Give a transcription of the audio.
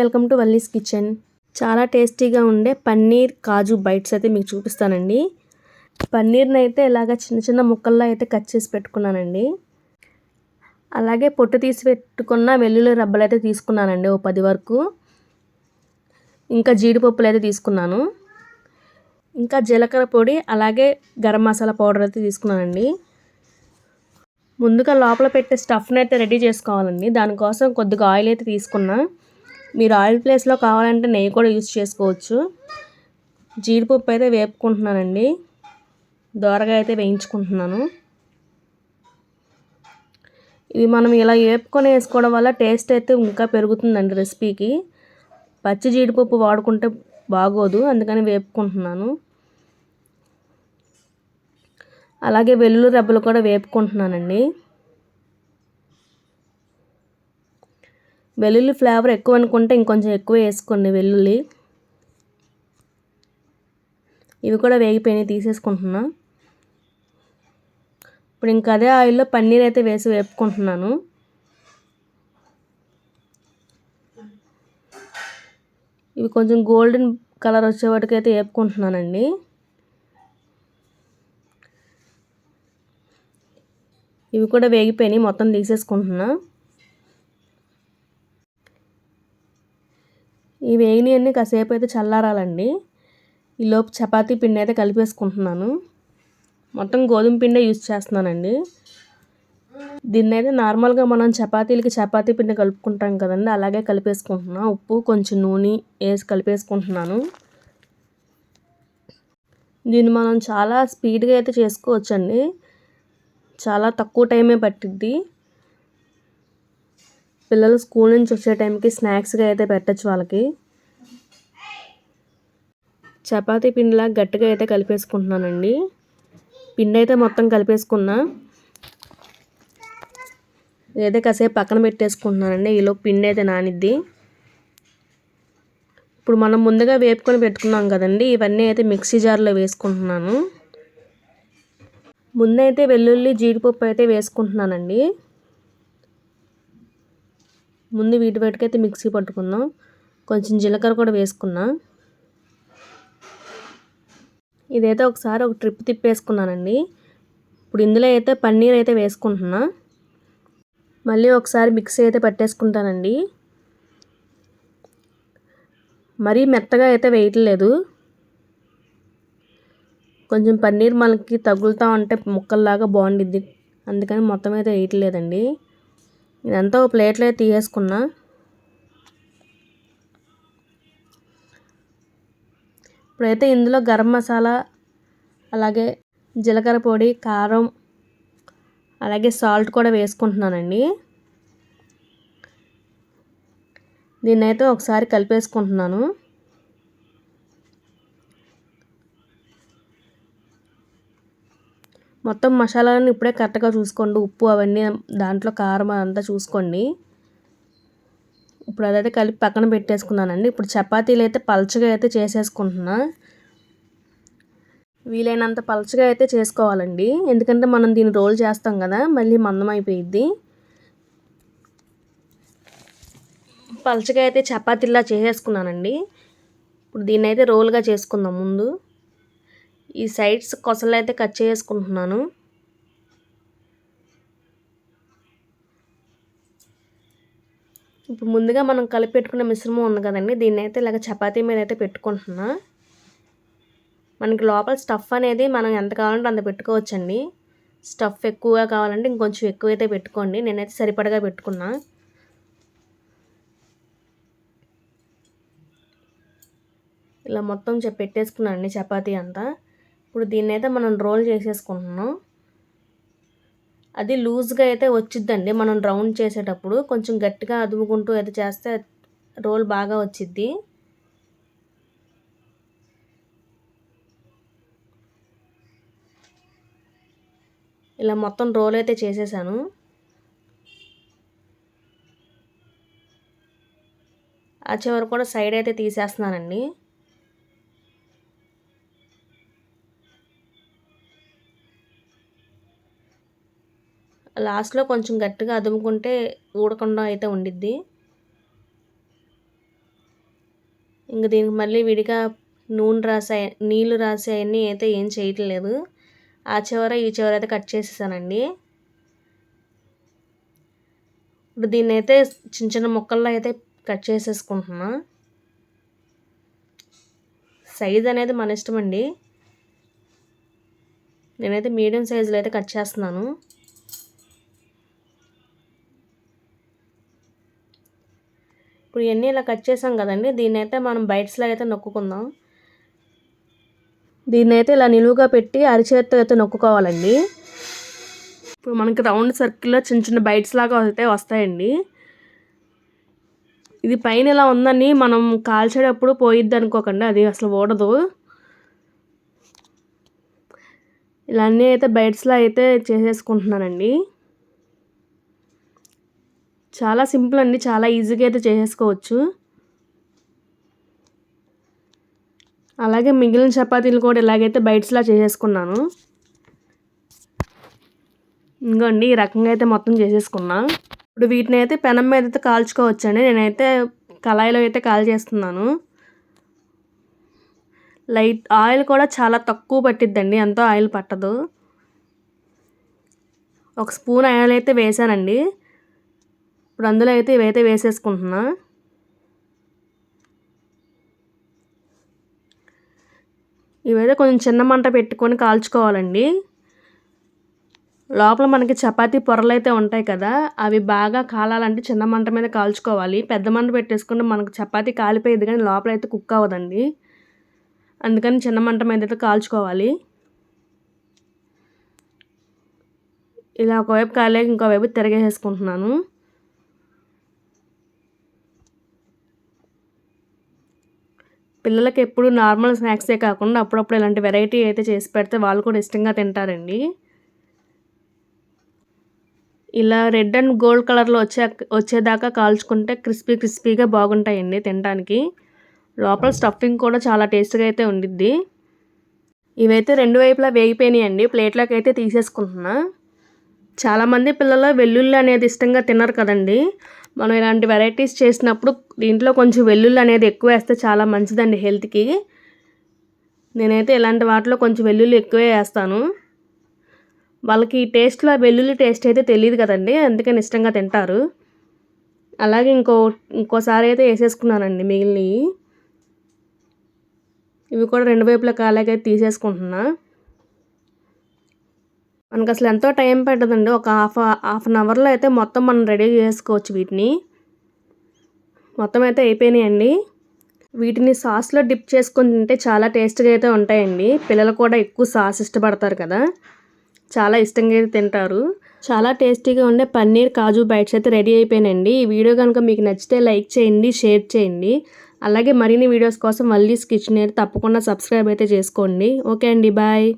Welcome to Valli's kitchen. చాలా టేస్టీగా ఉండే పన్నీర్ కాజు బైట్స్ అయితే మీకు చూపిస్తానండి. పన్నీర్ని అయితే ఇలాగ చిన్న చిన్న ముక్కల్లో అయితే కట్ చేసి పెట్టుకున్నానండి. అలాగే పొట్టు తీసి పెట్టుకున్న వెల్లుల్లి రబ్బలు అయితే తీసుకున్నానండి ఓ పది వరకు. ఇంకా జీడిపప్పులు అయితే తీసుకున్నాను. ఇంకా జీలకర్ర పొడి అలాగే గరం మసాలా పౌడర్ అయితే తీసుకున్నానండి. ముందుగా లోపల పెట్టే స్టఫ్ని అయితే రెడీ చేసుకోవాలండి. దానికోసం కొద్దిగా ఆయిల్ అయితే తీసుకున్నా. మీరు ఆయిల్ ప్లేస్లో కావాలంటే నెయ్యి కూడా యూజ్ చేసుకోవచ్చు. జీడిపప్పు అయితే వేపుకుంటున్నానండి. దోరగా అయితే వేయించుకుంటున్నాను. ఇవి మనం ఇలా వేపుకొని వేసుకోవడం వల్ల టేస్ట్ అయితే ఇంకా పెరుగుతుందండి రెసిపీకి. పచ్చి జీడిపప్పు వాడుకుంటే బాగోదు అందుకని వేపుకుంటున్నాను. అలాగే వెల్లుల్లి రెబ్బలు కూడా వేపుకుంటున్నానండి. వెల్లుల్లి ఫ్లేవర్ ఎక్కువ అనుకుంటే ఇంకొంచెం ఎక్కువ వేసుకోండి వెల్లుల్లి. ఇవి కూడా వేగిపోయినాయి తీసేసుకుంటున్నా. ఇప్పుడు ఇంకా అదే ఆయిల్లో పన్నీర్ అయితే వేసి వేపుకుంటున్నాను. ఇవి కొంచెం గోల్డెన్ కలర్ వచ్చేవాటికైతే వేపుకుంటున్నానండి. ఇవి కూడా వేగిపోయినాయి మొత్తం తీసేసుకుంటున్నా. ఈ వేగినవన్నీ కాసేపు అయితే చల్లారాలండి. ఈలోపు చపాతీ పిండి అయితే కలిపేసుకుంటున్నాను. మొత్తం గోధుమ పిండే యూజ్ చేస్తున్నానండి. దీన్ని అయితే నార్మల్గా మనం చపాతీలకి చపాతీ పిండి కలుపుకుంటాం కదండి అలాగే కలిపేసుకుంటున్నాను ఉప్పు కొంచెం నూనె వేసి కలిపేసుకుంటున్నాను. దీన్ని మనం చాలా స్పీడ్గా అయితే చేసుకోవచ్చండి. చాలా తక్కువ టైమే పట్టిద్ది. పిల్లలు స్కూల్ నుంచి వచ్చే టైంకి స్నాక్స్గా అయితే పెట్టచ్చు వాళ్ళకి. చపాతీ పిండిలా గట్టిగా అయితే కలిపేసుకుంటున్నానండి. పిండి అయితే మొత్తం కలిపేసుకున్నా. ఏదో కాసేపు పక్కన పెట్టేసుకుంటున్నానండి. ఈలో పిండి అయితే నానిద్ది. ఇప్పుడు మనం ముందుగా వేపుకొని పెట్టుకున్నాం కదండి. ఇవన్నీ అయితే మిక్సీ జార్లో వేసుకుంటున్నాను. ముందైతే వెల్లుల్లి జీడిపప్పు అయితే వేసుకుంటున్నానండి. ముందు వీటి బయటకైతే మిక్సీ పట్టుకుందాం. కొంచెం జీలకర్ర కూడా వేసుకున్నా. ఇదైతే ఒకసారి ఒక ట్రిప్ తిప్పేసుకున్నానండి. ఇప్పుడు ఇందులో అయితే పన్నీర్ అయితే వేసుకుంటున్నా. మళ్ళీ ఒకసారి మిక్సీ అయితే పట్టేసుకుంటానండి. మరీ మెత్తగా అయితే వేయట్లేదు. కొంచెం పన్నీర్ మనకి తగులుతూ ఉంటే ముక్కల్లాగా బాగుండిద్ది. అందుకని మొత్తం అయితే వేయట్లేదండి. ఇదంతా ఒక ప్లేట్లో అయితే తీసేసుకున్నా. ఇప్పుడైతే ఇందులో గరం మసాలా అలాగే జీలకర్ర పొడి కారం అలాగే సాల్ట్ కూడా వేసుకుంటున్నానండి. దీన్నైతే ఒకసారి కలిపేసుకుంటున్నాను. మొత్తం మసాలాలను ఇప్పుడే కరెక్ట్గా చూసుకోండి. ఉప్పు అవన్నీ దాంట్లో కారం అదంతా చూసుకోండి. ఇప్పుడు అదైతే కలిపి పక్కన పెట్టేసుకున్నానండి. ఇప్పుడు చపాతీలు అయితే పల్చగా అయితే చేసేసుకుంటున్నా. వీలైనంత పలచగా అయితే చేసుకోవాలండి. ఎందుకంటే మనం దీన్ని రోల్ చేస్తాం కదా మళ్ళీ మందం అయిపోయిద్ది. పల్చగా అయితే చపాతీలా చేసేసుకున్నానండి. ఇప్పుడు దీన్ని అయితే రోల్గా చేసుకుందాం ముందు. ఈ సైడ్స్ కొసలు అయితే కట్ చేసుకుంటున్నాను ఇప్పుడు ముందుగా మనం కలిపి పెట్టుకున్న మిశ్రమం ఉంది కదండి దీన్ని అయితే ఇలాగ చపాతీ మీద అయితే పెట్టుకుంటున్నా. మనకి లోపల స్టఫ్ అనేది మనం ఎంత కావాలంటే అంత పెట్టుకోవచ్చండి. స్టఫ్ ఎక్కువగా కావాలంటే ఇంకొంచెం ఎక్కువ అయితే పెట్టుకోండి నేనైతే సరిపడగా పెట్టుకున్నా. ఇలా మొత్తం పెట్టేసుకున్నాను అండి చపాతీ అంతా. ఇప్పుడు దీన్ని అయితే మనం రోల్ చేసేసుకుంటున్నాం. అది లూజ్గా అయితే వచ్చిద్దండి. మనం రౌండ్ చేసేటప్పుడు కొంచెం గట్టిగా అదుముకుంటూ అయితే చేస్తే రోల్ బాగా వచ్చిద్ది. ఇలా మొత్తం రోల్ అయితే చేసేసాను. ఆ చివరి కూడా సైడ్ అయితే తీసేస్తున్నానండి. లాస్ట్లో కొంచెం గట్టిగా అదుముకుంటే ఊడకుండా అయితే ఉండిద్ది. ఇంక దీనికి మళ్ళీ విడిగా నూనె రాసే నీళ్ళు రాసే అవన్నీ అయితే ఏం చేయట్లేదు. ఆ చివర ఈ చివర అయితే కట్ చేసేసానండి. ఇప్పుడు దీన్ని అయితే చిన్న చిన్న ముక్కల్లో అయితే కట్ చేసేసుకుంటున్నా. సైజ్ అనేది మన ఇష్టం అండి నేనైతే మీడియం సైజులో అయితే కట్ చేస్తున్నాను. ఇప్పుడు ఇవన్నీ ఇలా కట్ చేసాం కదండి. దీన్ని అయితే మనం బయట్స్లో అయితే నొక్కుకుందాం. దీన్ని అయితే ఇలా నిలువుగా పెట్టి అరిచేత్తో అయితే నొక్కుకోవాలండి. ఇప్పుడు మనకి రౌండ్ సర్కిల్లో చిన్న చిన్న బైట్స్ లాగా అయితే వస్తాయండి. ఇది పైన ఇలా ఉందని మనం కాల్చేటప్పుడు పోయిద్ది అనుకోకండి. అది అసలు ఓడదు ఇలా అన్నీ అయితే బైట్స్లో అయితే చేసేసుకుంటున్నానండి. చాలా సింపుల్ అండి చాలా ఈజీగా అయితే చేసేసుకోవచ్చు. అలాగే మిగిలిన చపాతీలు కూడా ఇలాగైతే బైట్స్లా చేసేసుకున్నాను. ఇంకోండి ఈ రకంగా అయితే మొత్తం చేసేసుకున్నా. ఇప్పుడు వీటిని అయితే పెనం మీద అయితే కాల్చుకోవచ్చండి నేనైతే కళాయిలో అయితే కాల్ చేస్తున్నాను లైట్ ఆయిల్ కూడా చాలా తక్కువ పట్టిద్దండి ఎంతో ఆయిల్ పట్టదు. ఒక స్పూన్ ఆయిల్ అయితే వేసానండి. ఇప్పుడు అందులో అయితే ఇవైతే వేసేసుకుంటున్నా. ఇవైతే కొంచెం చిన్న మంట పెట్టుకొని కాల్చుకోవాలండి. లోపల మనకి చపాతీ పొరలు అయితే ఉంటాయి కదా అవి బాగా కాలాలంటే చిన్న మంట మీద కాల్చుకోవాలి. పెద్ద మంట పెట్టేసుకుంటే మనకు చపాతీ కాలిపోయేది కానీ లోపల అయితే కుక్ అవ్వదండి. అందుకని చిన్న మంట మీద అయితే కాల్చుకోవాలి. ఇలా ఒకవైపు కాలేక ఇంకోవైపు తిరగేసేసుకుంటున్నాను. పిల్లలకి ఎప్పుడు నార్మల్ స్నాక్సే కాకుండా అప్పుడప్పుడు ఇలాంటి వెరైటీ అయితే చేసి పెడితే వాళ్ళు కూడా ఇష్టంగా తింటారండి. ఇలా రెడ్ అండ్ గోల్డ్ కలర్లో వచ్చే వచ్చేదాకా కాల్చుకుంటే క్రిస్పీ క్రిస్పీగా బాగుంటాయండి తినడానికి. లోపల స్టఫింగ్ కూడా చాలా టేస్ట్గా అయితే ఉండిద్ది. ఇవైతే రెండు వైపులా వేగిపోయినాయండి. ప్లేట్లోకి అయితే తీసేసుకుంటున్నా. చాలామంది పిల్లలు వెల్లుల్లి అనేది ఇష్టంగా తినరు కదండి. మనం ఇలాంటి వెరైటీస్ చేసినప్పుడు దీంట్లో కొంచెం వెల్లుల్లి అనేది ఎక్కువ వేస్తే చాలా మంచిదండి హెల్త్కి. నేనైతే ఇలాంటి వాటిలో కొంచెం వెల్లుల్లి ఎక్కువే వేస్తాను. వాళ్ళకి ఈ టేస్ట్లో వెల్లుల్లి టేస్ట్ అయితే తెలియదు కదండి అందుకని ఇష్టంగా తింటారు. అలాగే ఇంకో ఇంకోసారి అయితే వేసేసుకున్నానండి మిగిలినవి. ఇవి కూడా రెండు వైపుల కాలాగా తీసేసుకుంటున్నా. మనకు అసలు ఎంతో టైం పట్టదండి ఒక హాఫ్ హాఫ్ అన్ అవర్లో అయితే మొత్తం మనం రెడీ చేసుకోవచ్చు వీటిని. మొత్తం అయితే అయిపోయినాయండి. వీటిని సాస్లో డిప్ చేసుకొని తింటే చాలా టేస్ట్గా అయితే ఉంటాయండి. పిల్లలు కూడా ఎక్కువ సాస్ ఇష్టపడతారు కదా. చాలా ఇష్టంగా అయితే తింటారు. చాలా టేస్టీగా ఉండే పన్నీర్ కాజు బైట్స్ అయితే రెడీ అయిపోయినాయండి. ఈ వీడియో కనుక మీకు నచ్చితే లైక్ చేయండి షేర్ చేయండి. అలాగే మరిన్ని వీడియోస్ కోసం మళ్ళీ కిచెన్ అయితే తప్పకుండా సబ్స్క్రైబ్ అయితే చేసుకోండి. ఓకే అండి బాయ్.